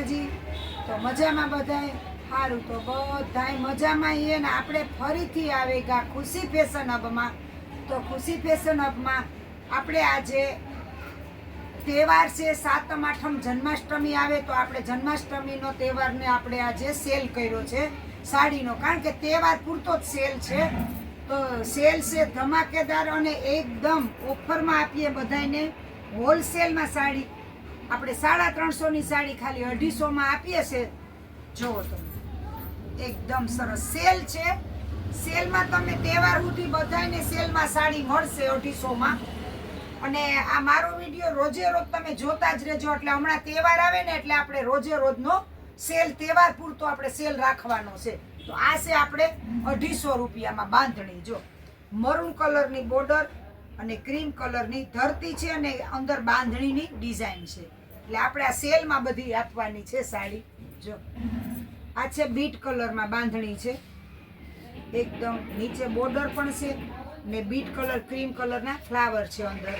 માતાજી તો મજામાં બધાય? સારું તો બધાય મજામાં એ ને આપણે ફરીથી આવે ગા ખુશી ફેશન હબમાં તો ખુશી ફેશન હબમાં આપણે આજે તહેવાર છે, સાતમ, આઠમ જન્માષ્ટમી આવે તો આપણે જન્માષ્ટમીનો તહેવારને આપણે આજે સેલ કર્યો છે, સાડીનો. કારણ કે તહેવાર પૂરતો જ સેલ છે. તો સેલ છે ધમાકેદાર અને એકદમ ઓફરમાં આપીએ બધાને હોલસેલમાં સાડી આપણે સાડા ત્રણસોની સાડી ખાલી અઢીસોમાં આપીએ છે. જોવો તમે એકદમ સરસ સેલ છે. સેલમાં તમે તહેવાર સુધી બધાને સેલમાં સાડી મળશે અઢીસોમાં. અને આ મારો વીડિયો રોજે રોજ તમે જોતા જ રહેજો, એટલે હમણાં તહેવાર આવે ને એટલે આપણે રોજે રોજનો સેલ, તહેવાર પૂરતો આપણે સેલ રાખવાનો છે. તો આ છે આપણે અઢીસો રૂપિયામાં બાંધણી, જો. મરૂન કલરની બોર્ડર અને ક્રીમ કલરની ધરતી છે અને અંદર બાંધણીની ડિઝાઇન છે. એટલે આપણે આ સેલમાં બધી આપવાની છે સાડી. જો. આ છે બીટ કલરમાં બાંધણી છે. એકદમ નીચે બોર્ડર પણ છે ને બીટ કલર, ક્રીમ કલરના ફ્લાવર છે અંદર.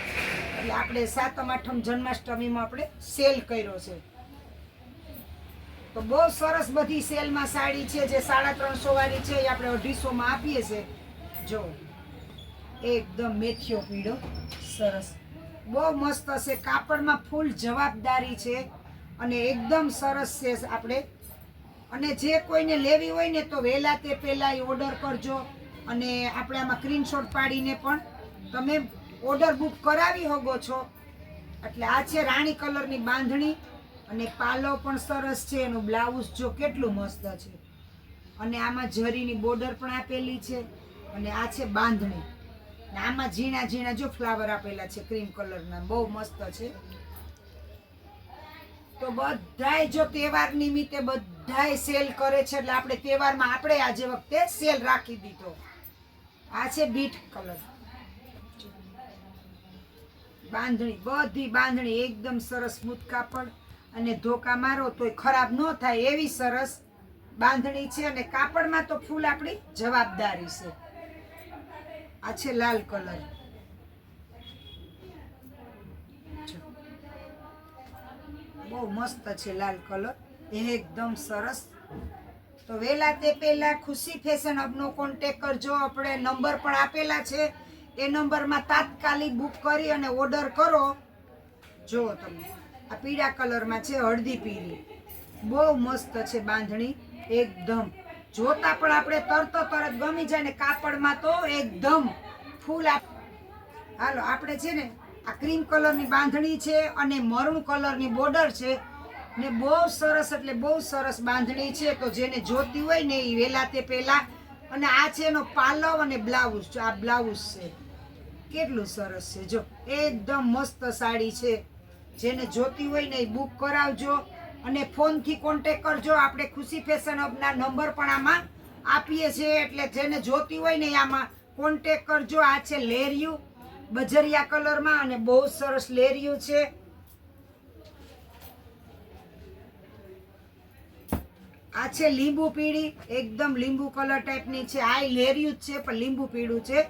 એટલે આપણે સાતમ, આઠમ જન્માષ્ટમીમાં આપણે સેલ કર્યો છે. તો બહુ સરસ બધી સેલમાં સાડી છે જે સાડા ત્રણસો વાળી છે એ આપણે અઢીસોમાં આપીએ છીએ જો. એકદમ મેથીઓ પીળો. સરસ. બહુ મસ્ત છે કાપડમાં ફૂલ જવાબદારી છે અને એકદમ સરસ છે આપણે. અને જે કોઈને લેવી હોય ને તો વહેલા તે પહેલાં ઓર્ડર કરજો. અને આપણે આમાં સ્ક્રીનશોટ પાડીને પણ તમે ઓર્ડર બુક કરાવી શકો છો. એટલે આ છે રાણી કલરની બાંધણી. અને પાલો પણ સરસ છે, એનું બ્લાઉઝ જો કેટલું મસ્ત છે. અને આમાં જરીની બોર્ડર પણ આપેલી છે. અને આ છે બાંધણી. ને આમાં ઝીણા ઝીણા જો ફ્લાવર આપેલા છે ક્રીમ કલરના બહુ મસ્ત છે. તો બધાય જો તહેવાર નિમિત્તે બધાય સેલ કરે છે, એટલે આપણે તહેવારમાં આપણે આજે વખતે સેલ રાખી દીધો. આ છે બીટ કલર બાંધણી, બધી બાંધણી એકદમ સરસ સ્મૂથ કાપડ અને ધોકા મારો તોય ખરાબ ન થાય એવી સરસ બાંધણી છે અને કાપડમાં તો ફૂલ આપણી જવાબદારી છે. આ છે લાલ કલર. બહુ મસ્ત છે લાલ કલર. એ એકદમ સરસ. તો વહેલા તે પહેલા ખુશી ફેશન અપનો કોન્ટેક કરજો. આપણે નંબર પણ આપેલા છે. એ નંબરમાં તાત્કાલિક બુક કરી અને ઓર્ડર કરો. જુઓ તમે. આ પીળા કલરમાં છે હળદી પીળી. બહુ મસ્ત છે બાંધણી. એકદમ. જોતા પણ આપણે તરત તરત ગમી જાય ને કાપડમાં તો એકદમ ફૂલ હાલો, આપણે છે ને આ ક્રીમ કલરની બાંધણી છે અને મરૂન કલરની બોર્ડર છે ને બહુ સરસ એટલે બહુ સરસ બાંધણી છે. તો જેને જોતી હોય ને એ વહેલા તે પહેલાં અને આ છે એનો પાલવ અને બ્લાઉઝ આ બ્લાઉઝ છે. કેટલું સરસ છે. જો, એકદમ મસ્ત સાડી છે. જેને જોતી હોય ને એ બુક કરાવજો. અને ફોનથી કોન્ટેક કરજો. આપણે ખુશી ફેશન હબના નંબર પણ આમાં આપીએ છીએ. એટલે જેને જોતી હોય ને આમાં કોન્ટેક કરજો. આ છે લેરિયું, બજરિયા કલરમાં અને બહુ સરસ લેરિયું છે. આ છે લીંબુ પીળી, એકદમ લીંબુ કલર ટાઈપની છે. આ લેરિયું જ છે, પણ લીંબુ પીળું છે.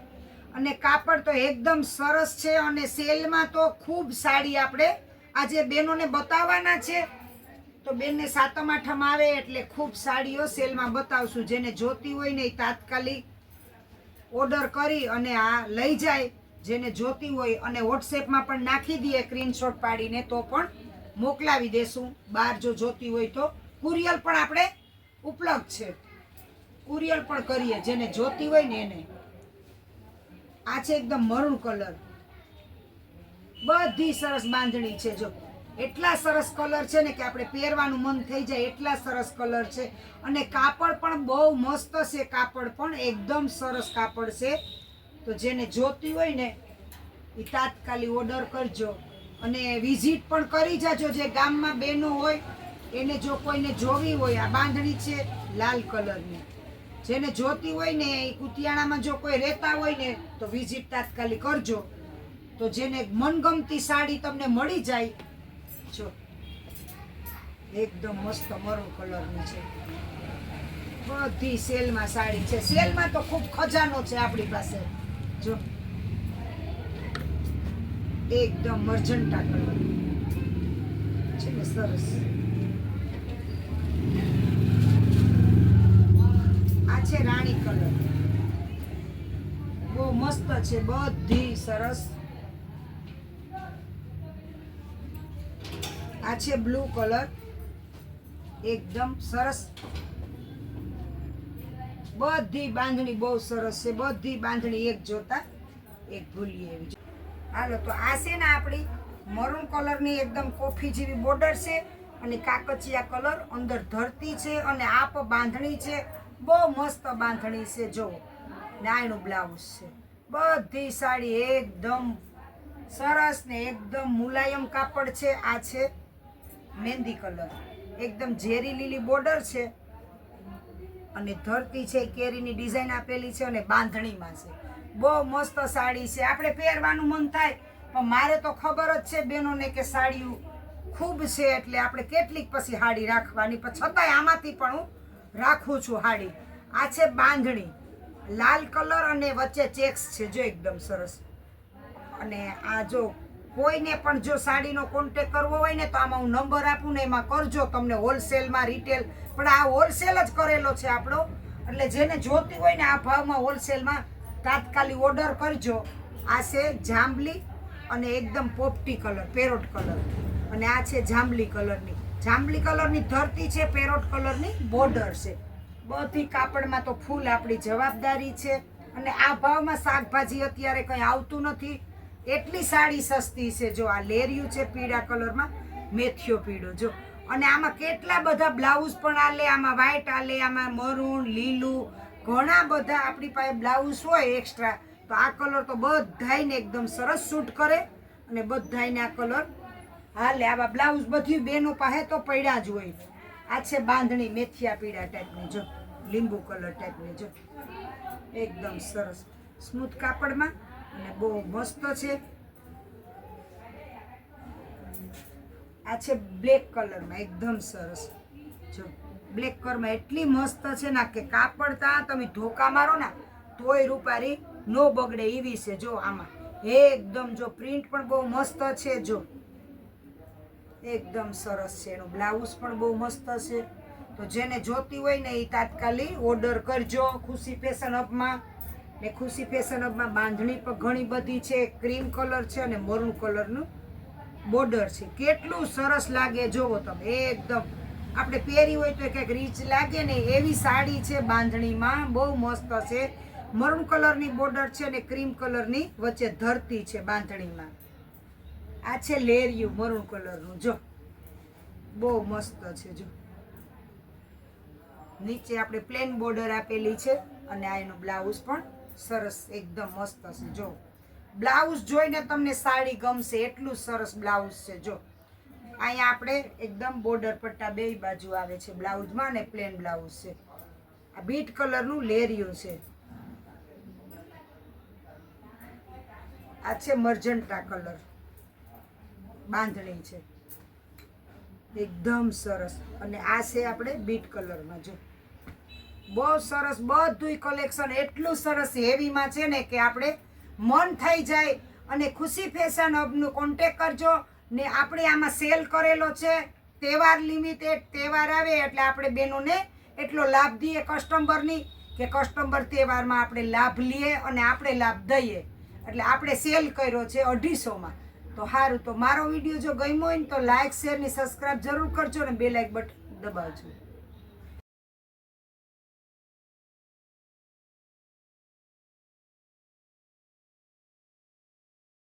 અને કાપડ તો એકદમ સરસ છે અને સેલમાં તો ખૂબ સાડી આપણે આજે બેનોને બતાવવાના છે. તો બેનને સાતમ આઠમ આવે એટલે ખૂબ સાડીઓ સેલમાં બતાવશું. જેને જોતી હોય ને એ તાત્કાલિક ઓર્ડર કરી અને આ લઈ જાય. જેને જોતી હોય અને વોટ્સએપમાં પણ નાખી દઈએ સ્ક્રીનશોટ પાડીને તો પણ મોકલાવી દેશું. બહાર જો જોતી હોય તો. કુરિયર પણ આપણે ઉપલબ્ધ છે. કુરિયર પણ કરીએ. જેને જોતી હોય ને એને. આ છે એકદમ મરૂણ કલર. બધી સરસ બાંધણી છે જો. એટલા સરસ કલર છે ને કે આપણે પહેરવાનું મન થઈ જાય એટલા સરસ કલર છે. અને કાપડ પણ બહુ મસ્ત છે, કાપડ પણ એકદમ સરસ કાપડ છે. તો જેને જોતી હોય ને એ તાત્કાલિક ઓર્ડર કરજો. અને વિઝિટ પણ કરી જાજો જે ગામમાં બહેનો હોય, એને જો કોઈને જોવી હોય, આ બાંધણી છે લાલ કલરની. જેને જોતી હોય ને એ કુતિયાણામાં જો કોઈ રહેતા હોય ને, તો વિઝિટ તાત્કાલિક કરજો. તો જેને મનગમતી સાડી તમને મળી જાય જો. એકદમ મસ્ત મરૂન કલરની છે. બધી સેલમાં સાડી છે. સેલમાં તો ખૂબ ખજાનો છે આપણી પાસે. જો. એકદમ મર્જન્ટા કલર. છે ને સરસ. આ છે રાણી કલર. બહુ મસ્ત છે. બધી સરસ. આ છે બ્લુ કલર. એકદમ સરસ. બધી બાંધણી બહુ સરસ છે. બધી બાંધણી એક જોતા એક ભૂલીએ એવી હાલો, તો આ છે ને આપણી મરૂન કલરની એકદમ કોફી જેવી બોર્ડર છે અને કાકચિયા કલર અંદર ધરતી છે અને આપ બાંધણી છે. બહુ મસ્ત બાંધણી છે જો નાયણું બ્લાઉઝ છે. બધી સાડી એકદમ સરસ ને એકદમ મુલાયમ કાપડ છે. આ છે મહેંદી કલર. એકદમ ઝેરી લીલી બોર્ડર છે અને ધરતી છે, કેરીની ડિઝાઇન આપેલી છે અને બાંધણીમાં છે. બહુ મસ્ત સાડી છે. આપણે પહેરવાનું મન થાય, પણ મારે તો ખબર જ છે બહેનોને કે સાડીઓ ખૂબ છે એટલે આપણે કેટલીક પછી હાડી રાખવાની. પણ છતાંય આમાંથી પણ હું રાખું છું હાડી. આ છે બાંધણી. લાલ કલર અને વચ્ચે ચેક્સ છે, જો એકદમ સરસ. અને આ જો કોઈને પણ જો સાડીનો કોન્ટેક કરવો હોય ને તો આમાં હું નંબર આપું ને એમાં કરજો. તમને હોલસેલમાં રિટેલ પણ આ હોલસેલ જ કરેલો છે આપણો. એટલે જેને જોતી હોય ને આ ભાવમાં હોલસેલમાં તાત્કાલિક ઓર્ડર કરજો. આ છે જાંબલી અને એકદમ પોપટી કલર પેરોટ કલર અને આ છે જાંબલી કલરની જાંબલી કલરની ધરતી છે પેરોટ કલરની બોર્ડર છે. બધી કાપડમાં તો ફૂલ આપણી જવાબદારી છે. અને આ ભાવમાં શાકભાજી અત્યારે કંઈ આવતું નથી. એટલી સાડી સસ્તી છે. જો આ લેરિયું છે પીળા કલરમાં મેથિયો પીળો, જો. અને આમાં કેટલા બધા બ્લાઉઝ પણ આલે, આમાં વ્હાઈટ આલે, આમાં મરૂન, લીલું, ઘણા બધા આપણી પાસે બ્લાઉઝ હોય એક્સ્ટ્રા તો આ કલર તો બધાયને એકદમ સરસ સૂટ કરે અને બધાયને આ કલર હાલે. આવા બ્લાઉઝ બધી બેનો પાસે તો પડ્યા જ હોય. આ છે બાંધણી, મેથિયા પીળા ટાઈપની જો. લીંબુ કલર ટાઈપની જો. એકદમ સરસ. સ્મૂથ કાપડમાં અને બહુ મસ્ત છે. આ છે બ્લેક કલરમાં, એકદમ સરસ. જો બ્લેક કલરમાં એટલી મસ્ત છે ને, કે કાપડ તા તમે ઢોકા મારો ને, તોય રૂપારી નો બગડે એવી છે. જો આમાં એકદમ જો પ્રિન્ટ પણ બહુ મસ્ત છે, જો. એકદમ સરસ છે, એનું બ્લાઉઝ પણ બહુ મસ્ત છે. તો જેને જોતી હોય ને એ તાત્કાલિક ઓર્ડર કરજો, ખુશી ફેશન હબમાં. ને ખુશી ફેશન બાંધણી પણ ઘણી બધી છે ક્રીમ કલર છે અને મરૂન કલરનું બોર્ડર છે. કેટલું સરસ લાગે જોવો તમે, એકદમ. આપણે પહેરી હોય તો કંઈક રીચ લાગે ને એવી સાડી છે બાંધણીમાં, બહુ મસ્ત છે. મરૂન કલરની બોર્ડર છે અને ક્રીમ કલરની વચ્ચે ધરતી છે બાંધણીમાં. આ છે લેરિયું મરૂન કલરનું જો. બહુ મસ્ત છે, જો. નીચે આપણે પ્લેન બોર્ડર આપેલી છે અને આ એનું બ્લાઉઝ પણ સરસ, એકદમ મસ્ત છે જો, બ્લાઉઝ જોઈને તમને સાડી ગમશે, એટલું સરસ બ્લાઉઝ છે. જો, અહીંયા આપણે એકદમ બોર્ડર પટ્ટા બે બાજુ આવે છે બ્લાઉઝમાં ને પ્લેન બ્લાઉઝ છે. આ બીટ કલરનું લેરિયું છે. આ છે મર્જન્ટા કલર. બાંધણી છે. એકદમ સરસ. અને આ છે આપણે બીટ કલરમાં, જો. બહુ સરસ બધું કલેક્શન એટલું સરસ હેવીમાં છે ને કે આપણે મન થઈ જાય અને ખુશી ફેશન હબનું કોન્ટેક કરજો. ને આપણે આમાં સેલ કરેલો છે. તહેવાર લિમિટેડ તહેવાર આવે એટલે આપણે બેનોને એટલો લાભ દઈએ કસ્ટમરની કે કસ્ટમર તહેવારમાં આપણે લાભ લઈએ અને આપણે લાભ દઈએ. એટલે આપણે સેલ કર્યો છે અઢીસોમાં. તો સારું તો મારો વીડિયો જો ગમ્યો હોય ને તો લાઇક શેર ને સબસ્ક્રાઈબ જરૂર કરજો ને બે લાઇક બટન દબાવજો.